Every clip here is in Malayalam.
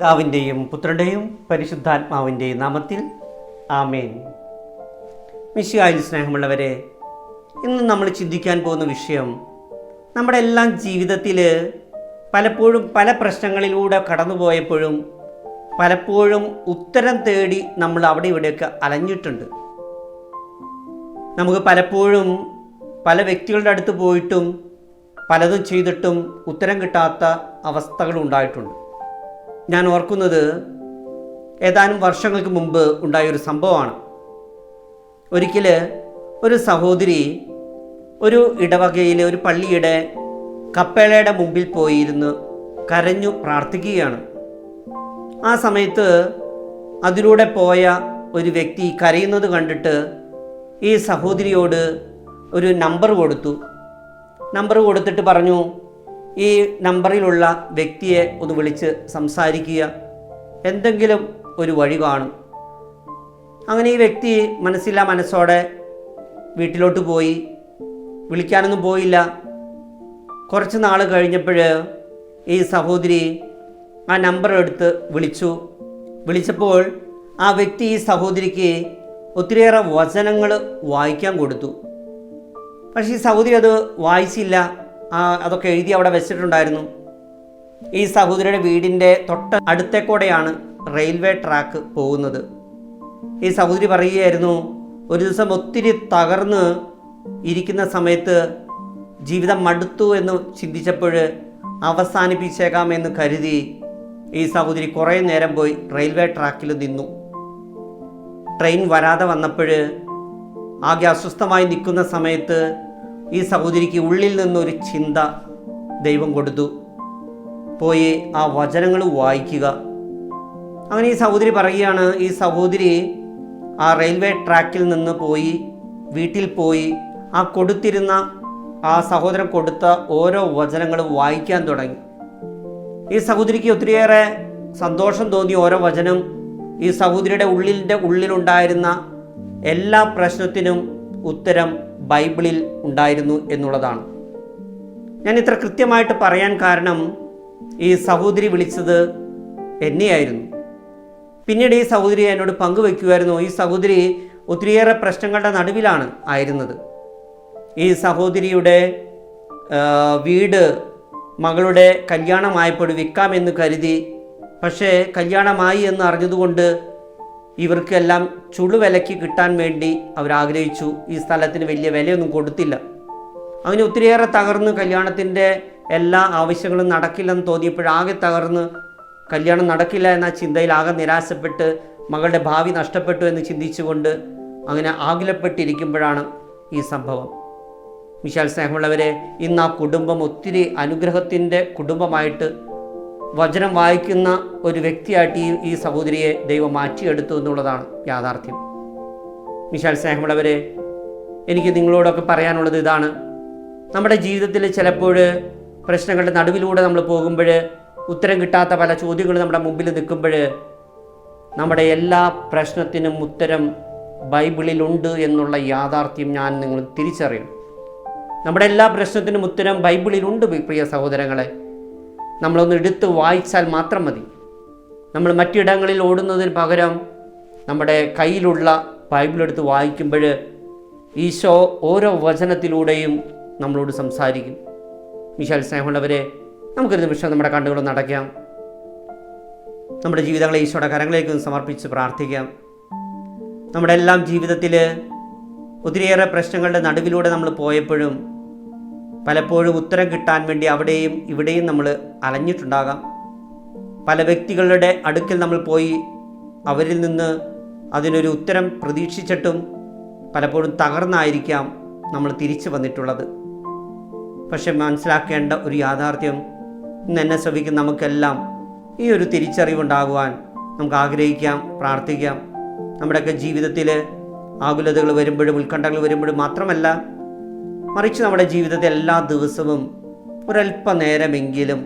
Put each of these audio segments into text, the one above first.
പിതാവിന്റെയും പുത്രന്റെയും പരിശുദ്ധാത്മാവിന്റെയും നാമത്തിൽ ആമേൻ. മിശിയായി സ്നേഹമുള്ളവരെ ഇന്ന് നമ്മൾ ചിന്തിക്കാൻ പോകുന്ന വിഷയം നമ്മുടെ എല്ലാം ജീവിതത്തിൽ പലപ്പോഴും പല പ്രശ്നങ്ങളിലൂടെ കടന്നുപോയപ്പോഴും പലപ്പോഴും ഉത്തരം തേടി നമ്മൾ അവിടെ ഇവിടെയൊക്കെ അലഞ്ഞിട്ടുണ്ട്. നമുക്ക് പലപ്പോഴും പല വ്യക്തികളുടെ അടുത്ത് പോയിട്ടും പലതും ചെയ്തിട്ടും ഉത്തരം കിട്ടാത്ത അവസ്ഥകളും ഉണ്ടായിട്ടുണ്ട്. ഞാൻ ഓർക്കുന്നത് ഏതാനും വർഷങ്ങൾക്ക് മുമ്പ് ഉണ്ടായൊരു സംഭവമാണ്. ഒരിക്കൽ ഒരു സഹോദരി ഒരു ഇടവകയിലെ ഒരു പള്ളിയുടെ കപ്പേളയുടെ മുമ്പിൽ പോയിരുന്ന് കരഞ്ഞു പ്രാർത്ഥിക്കുകയാണ്. ആ സമയത്ത് അതിലൂടെ പോയ ഒരു വ്യക്തി കരയുന്നത് കണ്ടിട്ട് ഈ സഹോദരിയോട് ഒരു നമ്പർ കൊടുത്തു. നമ്പർ കൊടുത്തിട്ട് പറഞ്ഞു ഈ നമ്പറിലുള്ള വ്യക്തിയെ ഒന്ന് വിളിച്ച് സംസാരിക്കുക. എന്തെങ്കിലും ഒരു വഴി കാണും. അങ്ങനെ ഈ വ്യക്തി മനസ്സില്ല മനസ്സോടെ വീട്ടിലോട്ട് പോയി. വിളിക്കാനൊന്നും പോയില്ല. കുറച്ച് നാൾ കഴിഞ്ഞപ്പോൾ ഈ സഹോദരി ആ നമ്പർ എടുത്ത് വിളിച്ചു. വിളിച്ചപ്പോൾ ആ വ്യക്തി ഈ സഹോദരിക്ക് ഒത്തിരിയേറെ വചനങ്ങൾ വായിക്കാൻ കൊടുത്തു. പക്ഷേ ഈ സഹോദരി അത് വായിച്ചില്ല. അതൊക്കെ എഴുതി അവിടെ വെച്ചിട്ടുണ്ടായിരുന്നു. ഈ സഹോദരിയുടെ വീടിന്റെ തൊട്ട് അടുത്തേക്കൂടെയാണ് റെയിൽവേ ട്രാക്ക് പോകുന്നത്. ഈ സഹോദരി പറയുകയായിരുന്നു ഒരു ദിവസം ഒത്തിരി തകർന്ന് ഇരിക്കുന്ന സമയത്ത് ജീവിതം മടുത്തു എന്ന് ചിന്തിച്ചപ്പോൾ അവസാനിപ്പിച്ചേക്കാമെന്ന് കരുതി ഈ സഹോദരി കുറേ നേരം പോയി റെയിൽവേ ട്രാക്കിൽ നിന്നു. ട്രെയിൻ വരാതെ വന്നപ്പോൾ ആകെ അസ്വസ്ഥമായി നിൽക്കുന്ന സമയത്ത് ഈ സഹോദരിക്ക് ഉള്ളിൽ നിന്നൊരു ചിന്ത ദൈവം കൊടുത്തു. പോയി ആ വചനങ്ങൾ വായിക്കുക. അങ്ങനെ ഈ സഹോദരി പറയുകയാണ് ഈ സഹോദരി ആ റെയിൽവേ ട്രാക്കിൽ നിന്ന് പോയി വീട്ടിൽ പോയി ആ കൊടുത്തിരുന്ന ആ സഹോദരൻ കൊടുത്ത ഓരോ വചനങ്ങളും വായിക്കാൻ തുടങ്ങി. ഈ സഹോദരിക്ക് ഒത്തിരിയേറെ സന്തോഷം തോന്നി ഓരോ വചനം ഈ സഹോദരിയുടെ ഉള്ളിന്റെ ഉള്ളിലുണ്ടായിരുന്ന എല്ലാ പ്രശ്നത്തിനും ഉത്തരം ബൈബിളിൽ ഉണ്ടായിരുന്നു എന്നുള്ളതാണ്. ഞാൻ ഇത്ര കൃത്യമായിട്ട് പറയാൻ കാരണം ഈ സഹോദരി വിളിച്ചത് എന്നെയായിരുന്നു. പിന്നീട് ഈ സഹോദരി എന്നോട് പങ്കുവെക്കുമായിരുന്നു ഈ സഹോദരി ഒത്തിരിയേറെ പ്രശ്നങ്ങളുടെ നടുവിലാണ് ആയിരുന്നത്. ഈ സഹോദരിയുടെ വീട് മകളുടെ കല്യാണമായപ്പോൾ വിൽക്കാമെന്ന് കരുതി. പക്ഷേ കല്യാണമായി എന്ന് അറിഞ്ഞതുകൊണ്ട് ഇവർക്കെല്ലാം ചുളുവിലയ്ക്ക് കിട്ടാൻ വേണ്ടി അവരാഗ്രഹിച്ചു. ഈ സ്ഥലത്തിന് വലിയ വിലയൊന്നും കൊടുത്തില്ല. അങ്ങനെ ഒത്തിരിയേറെ തകർന്ന് കല്യാണത്തിന്റെ എല്ലാ ആവശ്യങ്ങളും നടക്കില്ലെന്ന് തോന്നിയപ്പോഴാകെ തകർന്ന് കല്യാണം നടക്കില്ല എന്ന ചിന്തയിൽ ആകെ നിരാശപ്പെട്ട് മകളുടെ ഭാവി നഷ്ടപ്പെട്ടു എന്ന് ചിന്തിച്ചുകൊണ്ട് അങ്ങനെ ആകുലപ്പെട്ടിരിക്കുമ്പോഴാണ് ഈ സംഭവം. വിശാൽ സ്നേഹമുള്ളവരെ ഇന്ന് ആ കുടുംബം ഒത്തിരി അനുഗ്രഹത്തിന്റെ കുടുംബമായിട്ട് വചനം വായിക്കുന്ന ഒരു വ്യക്തിയായിട്ട് ഈ ഈ സഹോദരിയെ ദൈവം മാറ്റിയെടുത്തു എന്നുള്ളതാണ് യാഥാർത്ഥ്യം. വിശാൽ സ്നേഹമുള്ളവരെ എനിക്ക് നിങ്ങളോടൊക്കെ പറയാനുള്ളത് ഇതാണ്. നമ്മുടെ ജീവിതത്തിൽ ചിലപ്പോൾ പ്രശ്നങ്ങളുടെ നടുവിലൂടെ നമ്മൾ പോകുമ്പോൾ ഉത്തരം കിട്ടാത്ത പല ചോദ്യങ്ങൾ നമ്മുടെ മുമ്പിൽ നിൽക്കുമ്പോൾ നമ്മുടെ എല്ലാ പ്രശ്നത്തിനും ഉത്തരം ബൈബിളിലുണ്ട് എന്നുള്ള യാഥാർത്ഥ്യം ഞാൻ നിങ്ങൾ തിരിച്ചറിയണം. നമ്മുടെ എല്ലാ പ്രശ്നത്തിനും ഉത്തരം ബൈബിളിലുണ്ട് പ്രിയ സഹോദരങ്ങളെ. നമ്മളൊന്ന് എടുത്ത് വായിച്ചാൽ മാത്രം മതി. നമ്മൾ മറ്റിടങ്ങളിൽ ഓടുന്നതിന് പകരം നമ്മുടെ കയ്യിലുള്ള ബൈബിൾ എടുത്ത് വായിക്കുമ്പോൾ ഈശോ ഓരോ വചനത്തിലൂടെയും നമ്മളോട് സംസാരിക്കും. വിശാൽ സ്നേഹമുള്ളവരെ നമുക്കൊരു നിമിഷം നമ്മുടെ കണ്ണുകളൊന്ന് നടക്കാം നമ്മുടെ ജീവിതങ്ങളെ ഈശോയുടെ കരങ്ങളിലേക്ക് സമർപ്പിച്ച് പ്രാർത്ഥിക്കാം. നമ്മുടെ എല്ലാം ജീവിതത്തിൽ ഒത്തിരിയേറെ പ്രശ്നങ്ങളുടെ നടുവിലൂടെ നമ്മൾ പോയപ്പോഴും പലപ്പോഴും ഉത്തരം കിട്ടാൻ വേണ്ടി അവിടെയും ഇവിടെയും നമ്മൾ അലഞ്ഞിട്ടുണ്ടാകാം. പല വ്യക്തികളുടെ അടുക്കൽ നമ്മൾ പോയി അവരിൽ നിന്ന് അതിനൊരു ഉത്തരം പ്രതീക്ഷിച്ചിട്ടും പലപ്പോഴും തകർന്നായിരിക്കാം നമ്മൾ തിരിച്ചു വന്നിട്ടുള്ളത്. പക്ഷെ മനസ്സിലാക്കേണ്ട ഒരു യാഥാർത്ഥ്യം ഇന്ന് എന്നെ ശ്രമിക്കുന്ന നമുക്കെല്ലാം ഈ ഒരു തിരിച്ചറിവുണ്ടാകുവാൻ നമുക്ക് ആഗ്രഹിക്കാം പ്രാർത്ഥിക്കാം. നമ്മുടെയൊക്കെ ജീവിതത്തിൽ ആകുലതകൾ വരുമ്പോഴും ഉത്കണ്ഠകൾ വരുമ്പോഴും മാത്രമല്ല മറിച്ച് നമ്മുടെ ജീവിതത്തിൽ എല്ലാ ദിവസവും ഒരല്പനേരമെങ്കിലും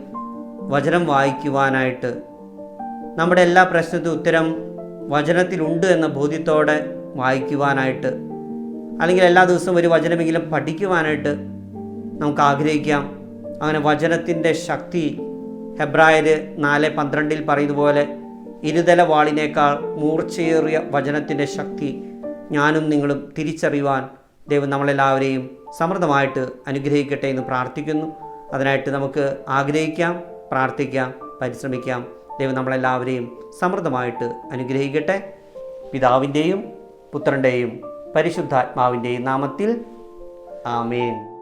വചനം വായിക്കുവാനായിട്ട് നമ്മുടെ എല്ലാ പ്രശ്നത്തിനും ഉത്തരം വചനത്തിലുണ്ട് എന്ന ബോധ്യത്തോടെ വായിക്കുവാനായിട്ട് അല്ലെങ്കിൽ എല്ലാ ദിവസവും ഒരു വചനമെങ്കിലും പഠിക്കുവാനായിട്ട് നമുക്ക് ആഗ്രഹിക്കാം. അങ്ങനെ വചനത്തിന്റെ ശക്തി ഹെബ്രായർ നാല് പന്ത്രണ്ടിൽ പറയുന്ന പോലെ ഇരുതല വാളിനേക്കാൾ മൂർച്ചയേറിയ വചനത്തിന്റെ ശക്തി ഞാനും നിങ്ങളും തിരിച്ചറിയുവാൻ ദൈവം നമ്മളെല്ലാവരെയും സമൃദ്ധമായിട്ട് അനുഗ്രഹിക്കട്ടെ എന്ന് പ്രാർത്ഥിക്കുന്നു. അതിനായിട്ട് നമുക്ക് ആഗ്രഹിക്കാം പ്രാർത്ഥിക്കാം പരിശ്രമിക്കാം. ദൈവം നമ്മളെല്ലാവരെയും സമൃദ്ധമായിട്ട് അനുഗ്രഹിക്കട്ടെ. പിതാവിന്റെയും പുത്രന്റെയും പരിശുദ്ധാത്മാവിന്റെയും നാമത്തിൽ ആമേൻ.